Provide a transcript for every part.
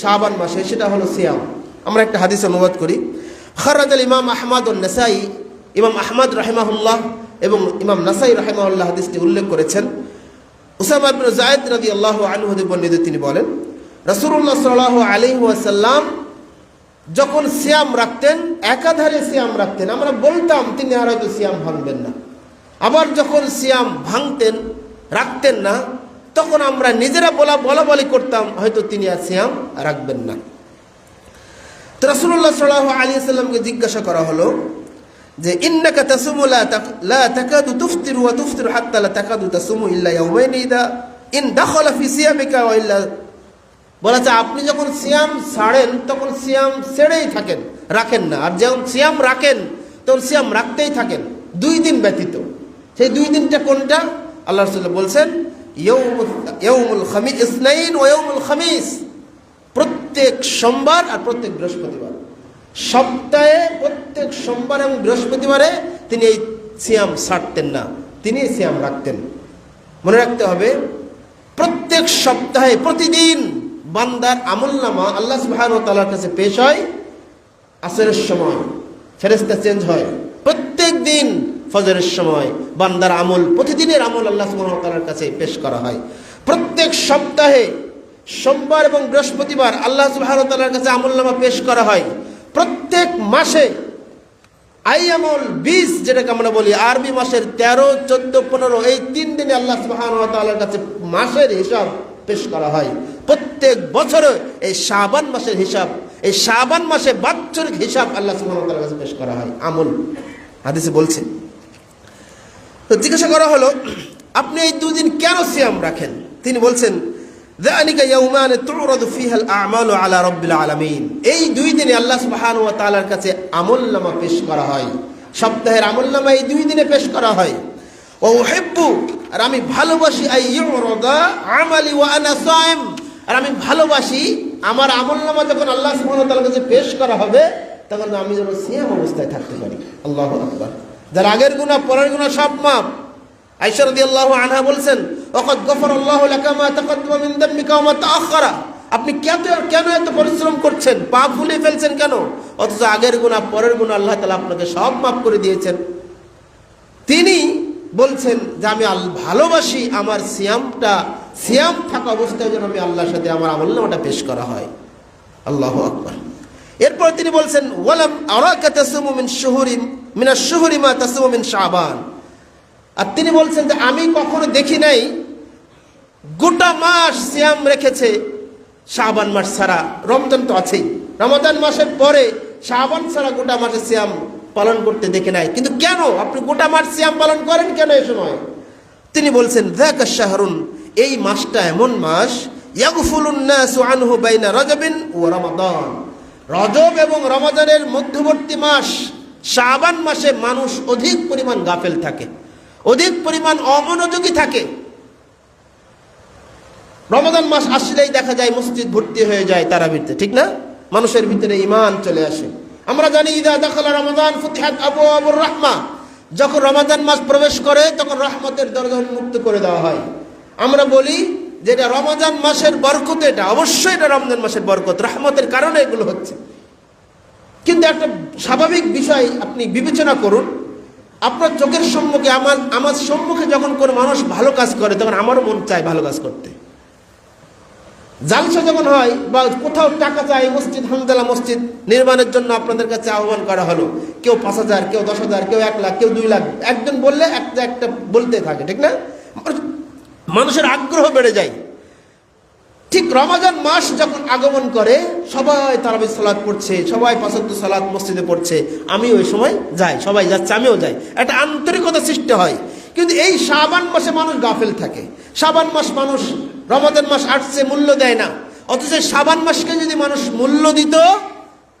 শাহবান মাসে, সেটা হলো সিয়াম। আমরা একটা হাদিস অনুবাদ করি। খরাজ আল ইমাম আহমদ ও নাসাই, ইমাম আহমদ রাহিমাহুল্লাহ এবং ইমাম নাসাই রাহিমাহুল্লাহ হাদিসটি উল্লেখ করেছেন। উসামা বিন জায়দ রাদি আল্লাহ আনহুদে বর্ণিত তিনি বলেন রসুল্লাহ সাল্লাহ আলী ওয়াসাল্লাম যখন সিয়াম রাখতেন, একাধারে সিয়াম রাখতেন। আমরা বলতাম, তিনি আর হয়তো সিয়াম ভাঙবেন না। আবার যখন সিয়াম ভাঙতেন, রাখতেন না তখন আমরা নিজেরা বলা বলা বলি করতাম, হয়তো তিনি আর সিয়াম রাখবেন না। তো রসুল্লাহ সাল্লাহ আলী সাল্লামকে জিজ্ঞাসা করা হলো যে, ইন্নাকা তাসুমু লা লা তাকাদু তুফতিরু ওয়া তুফতিরু হাত্তা লা তাকাদু তাসুমু ইল্লা ইয়াউমাইন ইদা, ইন দাখালা ফি সিয়ামিকা ওয়া ইল্লা বলা আপনি যখন সিয়াম ছাড়েন, তখন সিয়াম ছেড়েই থাকেন, রাখেন না। আর যখন সিয়াম রাখেন, তখন সিয়াম রাখতেই থাকেন। দুই দিন ব্যতীত। সেই দুই দিনটা কোনটা? আল্লাহ রসুল্লাহ বলছেন ইয়ৌমুল খামিস ইসনাইন ও ইয়ৌমুল খামিস। প্রত্যেক সোমবার আর প্রত্যেক বৃহস্পতিবার। সপ্তাহে প্রত্যেক সোমবার এবং বৃহস্পতিবারে তিনি এই সিয়াম ছাড়তেন না, তিনি সিয়াম রাখতেন। মনে রাখতে হবে, প্রত্যেক সপ্তাহে প্রতিদিন বান্দার আমল নামা আল্লাহ সুবাহান তালার কাছে পেশ হয়, আসরের সময় ফেরেস্তা চেঞ্জ হয়। প্রত্যেক দিন ফজরের সময় বান্দার আমল, প্রতিদিনের আমল আল্লাহ সুবাহ তালার কাছে পেশ করা হয়। প্রত্যেক সপ্তাহে সোমবার এবং বৃহস্পতিবার আল্লাহ সুবাহ তালার কাছে আমল নামা পেশ করা হয়। প্রত্যেক মাসে আই আমল বিশ যেটাকে আমরা বলি আরবি মাসের তেরো, চোদ্দ, পনেরো, এই তিন দিনে আল্লাহ সুবাহান তাল্লার কাছে মাসের হিসাব পেশ করা হয়। প্রত্যেক বছরে এই শাবান মাসের হিসাব, এই শাবান মাসে বাৎসরিক হিসাব আল্লাহ সুবাহান তাল্লার কাছে পেশ করা হয়। আমল। হাদিসে বলছে তো জিজ্ঞাসা করা হলো, আপনি এই দুদিন কেন সিয়াম রাখেন? তিনি বলছেন এই দুই দিনে আল্লাহ সুবাহান ও তালার কাছে আমল নামা পেশ করা হয়। সপ্তাহের আমল্নামা এই দুই দিনে পেশ করা হয়। ও হেব্বু আর আমি ভালোবাসি আমালি ও আনা সাইম। আর আমি ভালোবাসি আমার আমল্নামা যখন আল্লাহ সুবাহান কাছে পেশ করা হবে, তখন আমি যেন সিয়াম অবস্থায় থাকতে পারি। আল্লাহ আকবর। যার আগের গুনাহ পরের গুনাহ সব মাপ আয়েশা রাদিয়াল্লাহু আনহা বলছেন তাকাদ্দামা মিন দাম্মিকা ওয়া আপনি কেন কেন এত পরিশ্রম করছেন? পাপ ভুলে ফেলছেন কেন? অথচ আগের গুনাহ পরের গুনাহ আল্লাহ তাআলা আপনাকে সব মাফ করে দিয়েছেন। তিনি বলছেন যে, আমি ভালোবাসি আমার সিয়ামটা, সিয়াম থাকা অবস্থায় যেন আমি আল্লাহর সাথে আমার আমলনামাটা পেশ করা হয়। আল্লাহ আকবার। এরপর তিনি বলছেন, ওয়ালাম আরাকা তাসুমু মিন শুহুরি মিনা শুহুরি মা তাসুমু মিন শাবান। আর তিনি বলছেন যে আমি কখনো দেখি নাই, গোটা মাস সিয়াম রেখেছে শাবান মাস ছাড়া, রমজান তো আছেই। রমজান মাসের পরে শাবান ছাড়া গোটা মাসে সিয়াম পালন করতে দেখে নাই। কিন্তু কেন? আপনি গোটা মাস সিয়াম পালন করেন কেন এই সময়? তিনি বলছেন দেখ শাহরুন, এই মাসটা এমন মাস রজবিন ও রমাদান। রজব এবং রমাদানের মধ্যবর্তী মাস শাবান মাসে মানুষ অধিক পরিমাণ গাফেল থাকে, অধিক পরিমাণ অমনোযোগী থাকে। রমাদান মাস আসলেই দেখা যায় মসজিদ ভর্তি হয়ে যায় তারাবিতে ঠিক না? মানুষের ভিতরে ইমান চলে আসে। আমরা জানি, ইদা দাখালা রমাদান ফুতিহাত আবু আবুর রাহমা। যখন রমাদান মাস প্রবেশ করে, তখন রহমতের দরজা উন্মুক্ত করে দেওয়া হয়। আমরা বলি যে এটা মাসের বরকত, এটা অবশ্যই এটা রমজান মাসের বরকত। রহমতের কারণে এগুলো হচ্ছে। কিন্তু একটা স্বাভাবিক বিষয় আপনি বিবেচনা করুন, আপনার চোখের সম্মুখে, আমার আমার সম্মুখে যখন কোনো মানুষ ভালো কাজ করে, তখন আমারও মন চায় ভালো কাজ করতে। জালসা যখন হয় বা কোথাও টাকা চাই, মসজিদ, হামদালা মসজিদ নির্মাণের জন্য আপনাদের কাছে আহ্বান করা হলো, কেউ পাঁচ হাজার, কেউ দশ হাজার, কেউ এক লাখ, কেউ দুই লাখ, একজন বললে একটা একটা বলতে থাকে, ঠিক না? মানুষের আগ্রহ বেড়ে যায়। ঠিক রমাজান মাস যখন আগমন করে, সবাই তারাবি সালাদ পড়ছে, সবাই পাঁচত্ব সালাদ মসজিদে পড়ছে আমি ওই সময় যাই, সবাই যাচ্ছে, আমিও যাই। একটা আন্তরিকতা সৃষ্টি হয়। কিন্তু এই শাবান মাসে মানুষ গাফেল থাকে। শাবান মাস মানুষ রমাজান মাস আসছে, মূল্য দেয় না। অথচ শাবান মাসকে যদি মানুষ মূল্য দিত,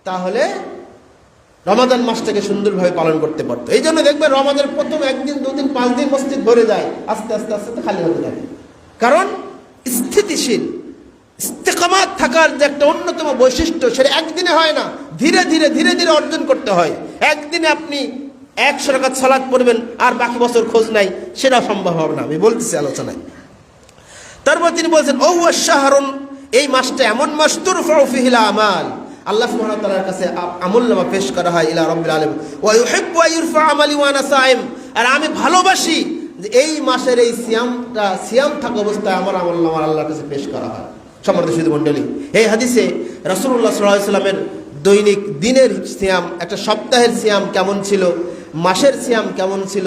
তাহলে রমাদান মাসটাকে সুন্দরভাবে পালন করতে পারতো। এই জন্য দেখবে রমাদানের প্রথম একদিন, দুদিন, পাঁচ দিন মসজিদ ভরে যায়, আস্তে আস্তে আস্তে আস্তে খালি হতে থাকে। কারণ স্থিতিশীল। ইস্তেকামাত থাকার যে একটা অন্যতম বৈশিষ্ট্য, সেটা একদিনে হয় না। ধীরে ধীরে ধীরে ধীরে অর্জন করতে হয়। একদিনে আপনি একশো টাকা সালাদ পড়বেন, আর বাকি বছর খোঁজ নাই সেটা সম্ভব হবে না। আমি বলতেছি আলোচনায়। তারপর তিনি বলছেন ও শাহরুন এই মাসটা এমন মাস, তুরফাউ ফিহিল আমাল। আল্লাহ সুবহানাহু কাছে আমল নামা পেশ করা হয় ইলা রাব্বিল আলামিন। ওয়া ইউহিব্বু ওয়া ইরফা আমালি সাইম আর আমি ভালোবাসি যে এই মাসের এই সিয়ামটা, সিয়াম থাকা অবস্থায় আমার আমল নামা আল্লাহর কাছে পেশ করা হয়। সম্মানিত শুধু মণ্ডলী। এই হাদিসে রাসূলুল্লাহ সাল্লাহ সাল্লামের দৈনিক দিনের সিয়াম, একটা সপ্তাহের সিয়াম কেমন ছিল, মাসের সিয়াম কেমন ছিল,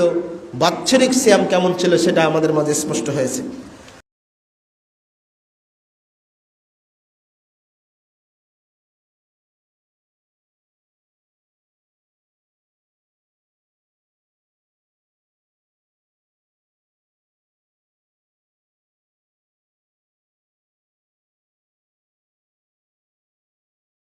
বাৎসরিক সিয়াম কেমন ছিল সেটা আমাদের মাঝে স্পষ্ট হয়েছে।